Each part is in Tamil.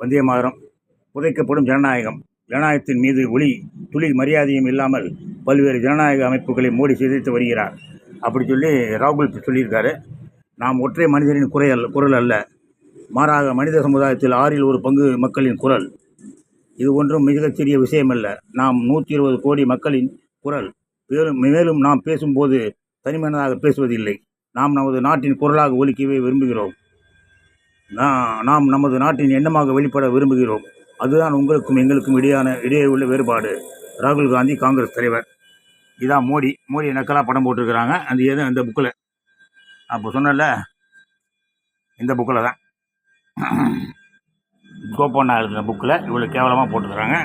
வந்தே மாதரம். புதைக்கப்படும் ஜனநாயகம் ஜனநாயகத்தின் மீது ஒளி துளி மரியாதையும் இல்லாமல் பல்வேறு ஜனநாயக அமைப்புகளை மோடி சிதைத்து வருகிறார். அப்படி சொல்லி ராகுல் சொல்லியிருக்காரு. நாம் ஒற்றை மனிதரின் குறை அல்ல குரல் அல்ல. மாறாக மனித சமுதாயத்தில் ஆறில் ஒரு பங்கு மக்களின் குரல். இது ஒன்றும் மிகச்சிறிய விஷயமல்ல. நாம் நூற்றி இருபது கோடி மக்களின் குரல். மேலும் மேலும் நாம் பேசும்போது தனிமனதாக பேசுவதில்லை. நாம் நமது நாட்டின் குரலாக ஒலிக்கவே விரும்புகிறோம். நாம் நமது நாட்டின் எண்ணமாக வெளிப்பட விரும்புகிறோம். அதுதான் உங்களுக்கும் எங்களுக்கும் இடையான இடையே உள்ள வேறுபாடு. ராகுல் காந்தி காங்கிரஸ் தலைவர். இதான் மோடி. மோடி நக்கலாக படம் போட்டிருக்கிறாங்க. அந்த எது அந்த புக்கில் அப்போ சொன்னல இந்த புக்கில் தான். கோப்பண்ணா எழுதின புக்கில் இவ்வளோ கேவலமாக போட்டுக்கிறாங்க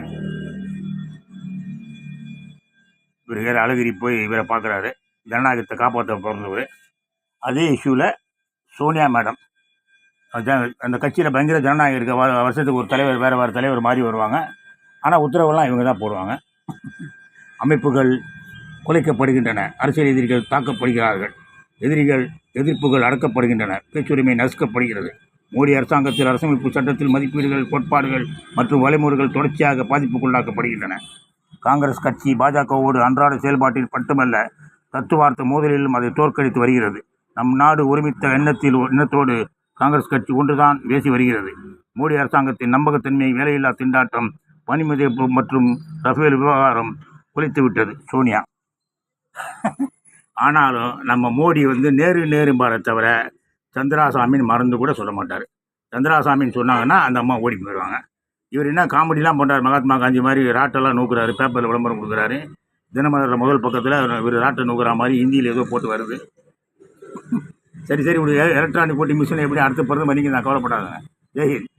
இவர் வேறு அழகிரி போய் இவரை பார்க்குறாரு. ஜனநாயகத்தை காப்பாற்ற பிறந்தவர் அதே இஷ்யூவில் சோனியா மேடம். அந்த கட்சியில் பயங்கர ஜனநாயகம் இருக்க வ- வருஷத்துக்கு ஒரு தலைவர் வேறு வேறு தலைவர் மாறி வருவாங்க. ஆனால் உத்தரவெல்லாம் இவங்க தான் போடுவாங்க. அமைப்புகள் குலைக்கப்படுகின்றன. அரசியல் எதிரிகள் தாக்கப்படுகிறார்கள். எதிரிகள் எதிர்ப்புகள் அடக்கப்படுகின்றன. பேச்சுரிமை நசுக்கப்படுகிறது. மோடி அரசாங்கத்தில் அரசமைப்பு சட்டத்தில் மதிப்பீடுகள் கோட்பாடுகள் மற்றும் வழிமுறைகள் தொடர்ச்சியாக பாதிப்புக்குள்ளாக்கப்படுகின்றன. காங்கிரஸ் கட்சி பாஜகவோடு அன்றாட செயல்பாட்டில் மட்டுமல்ல தத்துவார்த்த மோதலிலும் அதை தோற்கடித்து வருகிறது. நம் நாடு ஒருமித்த எண்ணத்தில் எண்ணத்தோடு காங்கிரஸ் கட்சி ஒன்றுதான் பேசி வருகிறது. மோடி அரசாங்கத்தின் நம்பகத்தன்மை வேலையில்லா திண்டாட்டம் பணிமதிப்பு மற்றும் ரஃபேல் விவகாரம் குலைத்துவிட்டது சோனியா. ஆனாலும் நம்ம மோடி வந்து நேரு நேரும்பாரை தவிர சந்திராசாமின்னு மறந்து கூட சொல்ல மாட்டார். சந்திராசாமின்னு சொன்னாங்கன்னா அந்த அம்மா ஓடி போயிடுவாங்க. இவர் என்ன காமெடிலாம் பண்ணுறாரு மகாத்மா காந்தி மாதிரி ராட்டெல்லாம் நூக்குறாரு பேப்பரில் விளம்பரம் கொடுக்குறாரு. தினமலரில் முதல் பக்கத்தில் இவர் ராட்டை நூக்குற மாதிரி ஹிந்தியில் ஏதோ போட்டு வருது. சரி சரி உங்களுக்கு எலக்ட்ரானிக் போட்டி மிஷினை எப்படி அடுத்த பிறந்த மணிக்கு நான் கவலைப்படாதுங்க ஜெய்ஹிந்த்